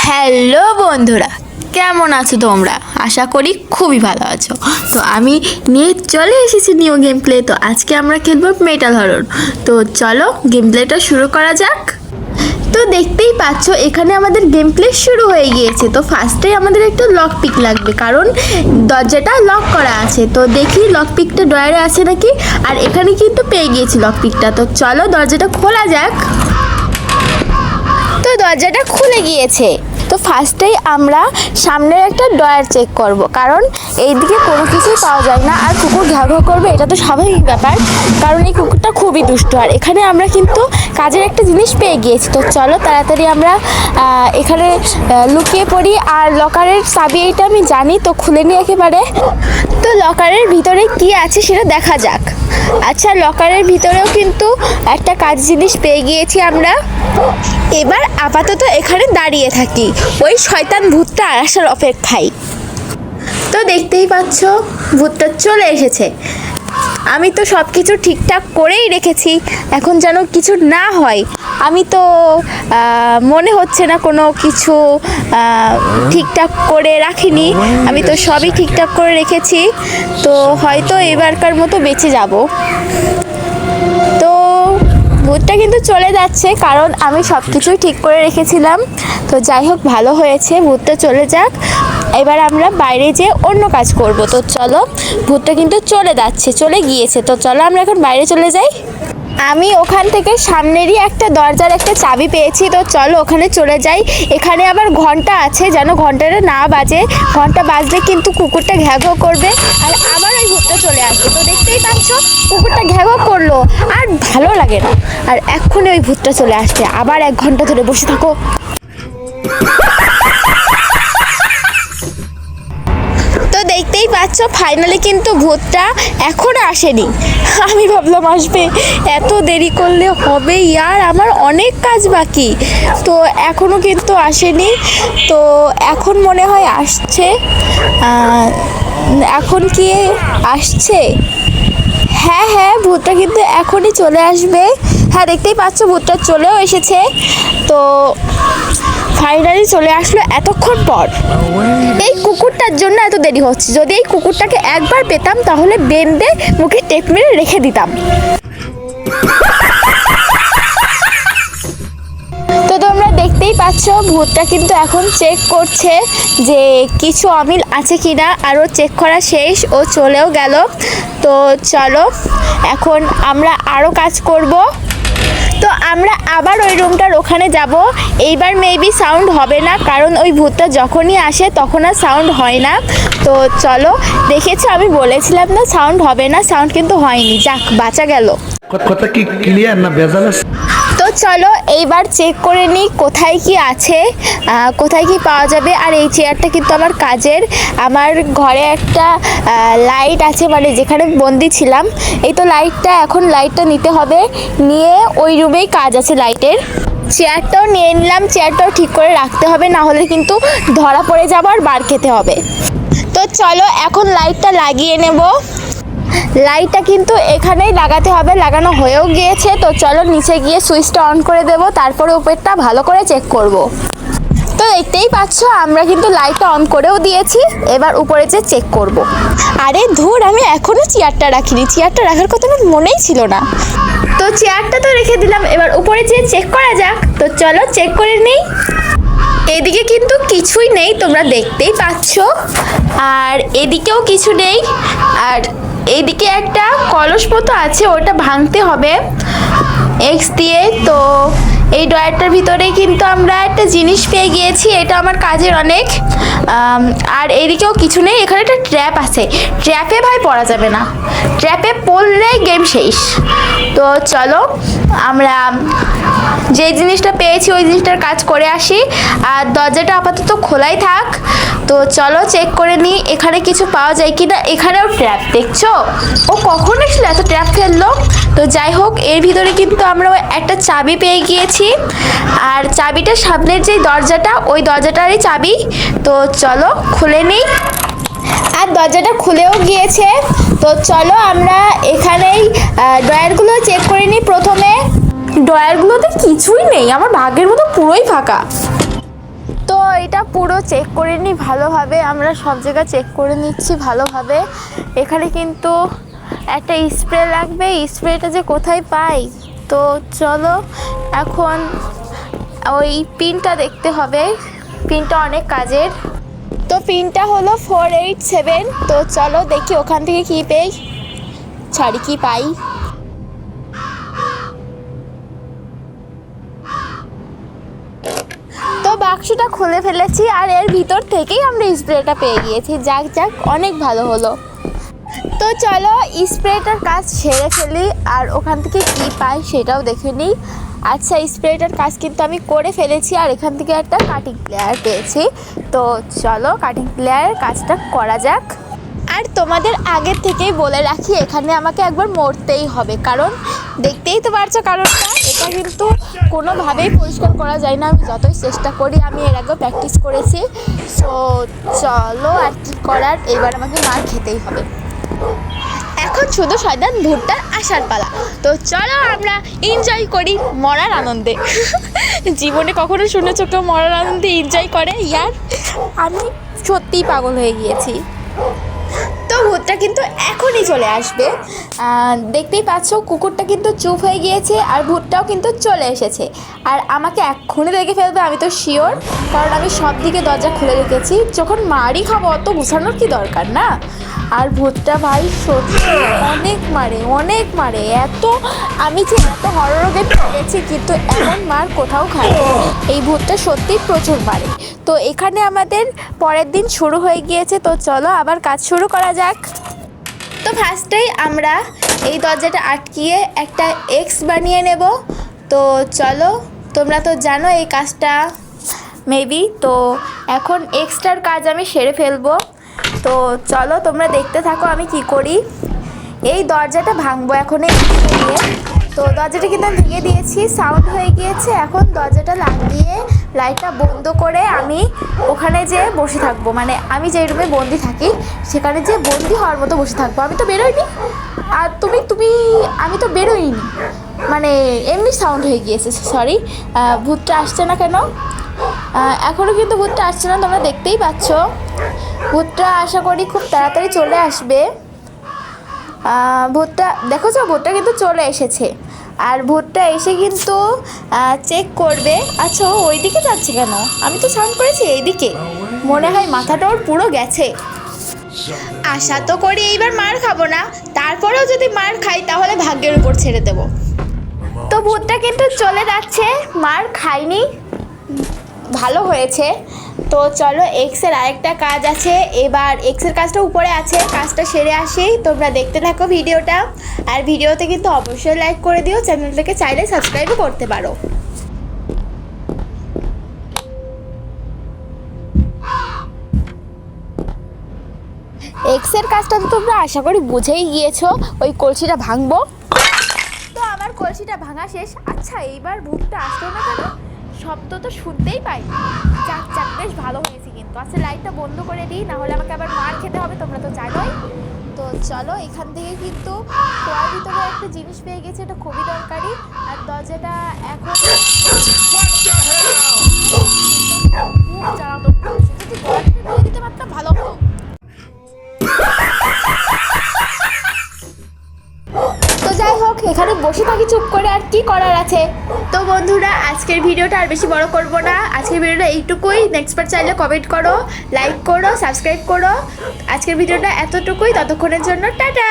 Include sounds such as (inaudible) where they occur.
Hello বন্ধুরা, কেমন আছো তোমরা? আশা করি খুবই ভালো আছো। তো আমি নিয়ে চলে এসেছি নিউ গেম প্লে তো আজকে আমরা খেলব মেটাল হরর তো চলো গেম প্লেটা শুরু করা যাক। তো দেখতেই পাচ্ছ, এখানে আমাদের গেম প্লে শুরু হয়ে গিয়েছে। তো ফার্স্টে আমাদের একটু লক পিক লাগবে, কারণ দরজাটা লক করা আছে। তো দেখি লক পিকটা ডয়ারে আছে নাকি? আর এখানে কিন্তু পেয়ে গিয়েছি লক পিকটা তো চলো দরজাটা খোলা যাক। দরজাটা খুলে গিয়েছে। তো ফার্স্টেই আমরা সামনের একটা ডয়ার চেক করব, কারণ এইদিকে কোনো কিছুই পাওয়া যায় না। আর কুকুর ঘ্যাও ঘ্যাও করবে, এটা তো স্বাভাবিক ব্যাপার, কারণ এই কুকুরটা খুবই দুষ্ট। আর এখানে আমরা কিন্তু কাজের একটা জিনিস পেয়ে গিয়েছি। তো চলো তাড়াতাড়ি আমরা এখানে লুকিয়ে পড়ি। আর লকারের চাবি এইটা আমি জানি, তো খুলে নিই একেবারে। তো লকারের ভিতরে কি আছে সেটা দেখা যাক। আচ্ছা লকারের ভিতরেও কিন্তু একটা কাজ জিনিস পেয়ে গিয়েছি আমরা। এবার আপাতত এখানে দাঁড়িয়ে থাকি। ওই শয়তান ভূতটা আসার অপেক্ষায়। তো দেখতেই পাচ্ছ, ভূতটা চলে এসেছে। আমি তো সব কিছু ঠিকঠাক করেই রেখেছি, এখন যেন কিছু না হয়। আমি তো মনে হচ্ছে না কোনো কিছু ঠিকঠাক করে রাখিনি। আমি তো সবই ঠিকঠাক করে রেখেছি, তো হয়তো এবারকার মতো বেঁচে যাব। তো ভূতটা কিন্তু চলে যাচ্ছে, কারণ আমি সব কিছুই ঠিক করে রেখেছিলাম। তো যাই হোক, ভালো হয়েছে, ভূতটা চলে যাক। এবার আমরা বাইরে যেয়ে অন্য কাজ করব, তো চলো, ভূতটা কিন্তু চলে যাচ্ছে, চলে গিয়েছে, তো চলো আমরা এখন বাইরে চলে যাই। আমি ওখান থেকে সামনেরই একটা দরজার একটা চাবি পেয়েছি, তো চলো ওখানে চলে যাই। এখানে আবার ঘণ্টা আছে, যেন ঘন্টাটা না বাজে, ঘণ্টা বাজলে কিন্তু কুকুরটা ঘ্যাঘো করবে, আর আবার ওই ভূতটা চলে আসবে। তো দেখতেই পাচ্ছ, কুকুরটা ঘ্যাঘো করল, আর ভালো লাগে না। আর এক্ষুনি ওই ভূতটা চলে আসবে, আবার এক ঘণ্টা ধরে বসে থাকো। পাচ্ছ ফাইনালি কিন্তু ভূতটা এখনও আসেনি। আমি ভাবলাম, আসবে। এত দেরি করলে হবে ইয়ার, আমার অনেক কাজ বাকি। তো এখনও কিন্তু আসেনি। তো এখন মনে হয় আসছে। এখন কি আসছে? হ্যাঁ হ্যাঁ ভূতটা কিন্তু এখনই চলে আসবে। হ্যাঁ দেখতেই পাচ্ছ, ভূতটা চলেও এসেছে। তো ফাইনালি চলে আসলো এতক্ষণ পর। এই কুকুরটার জন্য এত দেরি হচ্ছে। যদি এই কুকুরটাকে একবার পেতাম তাহলে বেঁধে মুখে টেপ মেরে রেখে দিতাম। তো তোমরা দেখতেই পাচ্ছ ভূতটা কিন্তু এখন চেক করছে যে কিছু অমিল আছে কি না আরও চেক করা শেষ ও চলেও গেল। তো চলো এখন আমরা আরও কাজ করব। তো আমরা আবার ওই রুমটার ওখানে যাব। এইবার মেবি সাউন্ড হবে না, কারণ ওই ভূতটা যখনই আসে তখন আর সাউন্ড হয় না। তো চলো, দেখেছ আমি বলেছিলাম না সাউন্ড হবে না সাউন্ড কিন্তু হয়নি। যাক, বাঁচা গেল। কথা- কি ক্লিয়ার না ভেজাল চলো এইবার চেক করে নিই কোথায় কি আছে কোথায় কি পাওয়া যাবে। আর এই চেয়ারটা কিন্তু আমার কাজের। আমার ঘরে একটা লাইট আছে মানে যেখানে বন্দি ছিলাম। এই তো লাইটটা এখন লাইটটা নিতে হবে। নিয়ে ওই রুমেই কাজ আছে লাইটের চেয়ারটাও নিয়ে নিলাম চেয়ারটাও ঠিক করে রাখতে হবে, না হলে কিন্তু ধরা পড়ে যাব আর বার খেতে হবে। তো চলো এখন লাইটটা লাগিয়ে নেব। লাইটটা কিন্তু এখানেই লাগাতে হবে, লাগানো হয়েও গিয়েছে। তো চলো নিচে গিয়ে সুইচটা অন করে দেব, তারপরে উপরটা ভালো করে চেক করব। তো দেখতেই পাচ্ছ, আমরা কিন্তু লাইটটা অন করেও দিয়েছি, এবার উপরে যে চেক করব। আরে ধুর, আমি এখনও চেয়ারটা রাখিনি, চেয়ারটা রাখার কথা আমার মনেই ছিল না। তো চেয়ারটা তো রেখে দিলাম, এবার উপরে যেয়ে চেক করা যাক। তো চলো চেক করে নেই। এদিকে কিন্তু কিছুই নেই, তোমরা দেখতেই পাচ্ছ। আর এদিকেও কিছু নেই। আর এইদিকে একটা কলস মতো আছে, ওটা ভাঙতে হবে। এক্স দিয়ে, তো এই ড্রয়ারটার ভিতরে কিন্তু আমরা একটা জিনিস পেয়ে গিয়েছি, এটা আমার কাজের অনেক। আর এদিকেও কিছু নেই, এখানে একটা ট্র্যাপ আছে। ট্র্যাপে ভাই পড়া যাবে না। ট্র্যাপে পড়লে গেম শেষ। তো চলো, আমরা যে জিনিসটা পেয়েছি ওই জিনিসটার কাজ করে আসি। আর দরজাটা আপাতত খোলাই থাক। তো চলো চেক করে নিই, এখানে কিছু পাওয়া যায় কি না এখানেও ট্র্যাপ দেখছ? ও কখন এসেছিল? এত ট্র্যাপ ফেলল তো যাই হোক, এর ভিতরে কিন্তু আমরা একটা চাবি পেয়ে গিয়েছি। আর চাবিটা সামনের যে দরজাটা, ওই দরজাটারই চাবি। তো চলো, খুলে নিই। আর দরজাটা খুলেও গিয়েছে। তো চলো আমরা এখানেই ড্রয়ারগুলো চেক করে নিই প্রথমে। ড্রয়ারগুলোতে কিছুই নেই আমার ভাগের মতো পুরোই ফাঁকা। তো এটা পুরো চেক করে নিই ভালোভাবে আমরা সব জায়গা চেক করে নিচ্ছি ভালোভাবে। এখানে কিন্তু একটা স্প্রে লাগবে স্প্রেটা যে কোথায় পাই? তো চলো এখন ওই পিনটা দেখতে হবে। পিনটা অনেক কাজের। তো পিনটা হলো ফোর এইট সেভেন তো চলো দেখি ওখান থেকে কী পেই ছাড়ি কি পাই। তো বাক্সটা খুলে ফেলেছি আর এর ভিতর থেকেই আমরা স্প্রেটা পেয়ে গিয়েছি। যাক যাক, অনেক ভালো হলো। তো চলো স্প্রেটার কাজ সেরে ফেলি, আর ওখান থেকে কি পাই সেটাও দেখে নিই। আচ্ছা স্প্রেটার কাজ কিন্তু আমি করে ফেলেছি আর এখান থেকে একটা কাটিং প্লেয়ার পেয়েছি। তো চলো কাটিং প্লেয়ারের কাজটা করা যাক। আর তোমাদের আগের থেকেই বলে রাখি, এখানে আমাকে একবার মরতেই হবে। কারণ দেখতেই তো পারছ কারণটা, এটা কিন্তু কোনোভাবেই পরিষ্কার করা যায় না। আমি যতই চেষ্টা করি, আমি এর আগেও প্র্যাকটিস করেছি। সো চলো আর কি করার, এবার আমাকে মার খেতেই হবে। এখন শুধু শয়তান ভুট্টার আসার পালা। তো চলো আমরা এনজয় করি মরার আনন্দে। (laughs) জীবনে কখনো শুনেছো কেউ মরার আনন্দে এনজয় করে? ইয়ার? আমি সত্যিই পাগল হয়ে গিয়েছি। ভূতটা কিন্তু এখনই চলে আসবে। দেখতেই পাচ্ছ, কুকুরটা কিন্তু চুপ হয়ে গিয়েছে আর ভূতটাও কিন্তু চলে এসেছে। আর আমাকে এক্ষুনি দেখে ফেলবে, আমি তো শিওর কারণ আমি সব দিকে দরজা খুলে রেখেছি। যখন মারি খাব, অত গুছানোর কি দরকার না? আর ভূতটা ভাই, সত্যি, অনেক মারে অনেক মারে। এত, আমি যে এত হরর গেম খেলেছি কিন্তু এমন মার কোথাও খাই এই ভূতটা সত্যিই প্রচুর মারে। তো এখানে আমাদের পরের দিন শুরু হয়ে গিয়েছে, তো চলো আবার কাজ শুরু করা যাক। তো ফার্স্টেই আমরা এই দরজাটা আটকিয়ে একটা এক্স বানিয়ে নেব। তো চলো, তোমরা তো জানো এই কাজটা। মেবি তো এখন এক্সট্রার কাজ আমি সেরে ফেলব। তো চলো, তোমরা দেখতে থাকো আমি কি করি। এই দরজাটা ভাঙবো এখন তো দরজাটা কিন্তু ভেঙে দিয়েছি সাউন্ড হয়ে গিয়েছে। এখন দরজাটা লাগিয়ে লাইটটা বন্ধ করে আমি ওখানে যে বসে থাকব। মানে আমি যে রুমে বন্দি থাকি, সেখানে যে বন্দি হওয়ার মতো বসে থাকব। আমি তো বেরোইনি। আর তুমি তুমি, আমি তো বেরোইনি। মানে এমনি সাউন্ড হয়ে গিয়েছে সরি ভূতটা আসছে না কেন? এখনও কিন্তু ভূতটা আসছে না, তোমরা দেখতেই পাচ্ছ। ভূতটা আশা করি খুব তাড়াতাড়ি চলে আসবে। ভূতটা দেখো ভূতটা কিন্তু চলে এসেছে। আর ভূতটা এসে কিন্তু চেক করবে। আচ্ছা ও ওইদিকে যাচ্ছে কেন? আমি তো সাউন্ড করেছি এইদিকে। মনে হয় মাথাটা ওর পুরো গেছে। আশা তো করি এইবার মার খাব না। তারপরেও যদি মার খাই, তাহলে ভাগ্যের উপর ছেড়ে দেবো। তো ভূতটা কিন্তু চলে যাচ্ছে। মার খাইনি। ভালো হয়েছে। তো চলো এক্সের আরেকটা কাজ আছে। এবার এক্সের কাজটা উপরে আছে, কাজটা সেরে আসি। তোমরা দেখতে থাকো ভিডিওটা। আর ভিডিওতে কিন্তু অবশ্যই লাইক করে দিও, চ্যানেলটাকে চাইলে সাবস্ক্রাইবও করতে পারো। এক্সের কাজটা তো তোমরা আশা করি বুঝেই গিয়েছো, ওই কলসিটা ভাঙবো। তো আমার কলসিটা ভাঙা শেষ। আচ্ছা এইবার ভূতটা আসলো না কেন? শব্দ তো শুনতেই পাই চাক চাক বেশ ভালো হয়েছে কিন্তু আচ্ছা লাইটটা বন্ধ করে দিই না হলে আমাকে আবার মার খেতে হবে তোমরা তো জানোই তো চলো এখান থেকে কিন্তু খোয়ার ভিতরে একটা জিনিস পেয়ে গেছে এটা খুবই দরকারি আর দরজাটা এখন। যদি বসে থাকি চুপ করে, আর কি করার আছে? তো বন্ধুরা, আজকের ভিডিওটা আর বেশি বড় করব না। আজকের ভিডিওটা এইটুকুই। নেক্সট বার চাইলে কমেন্ট করো লাইক করো সাবস্ক্রাইব করো। আজকের ভিডিওটা এতটুকুই। ততক্ষণের জন্য টাটা!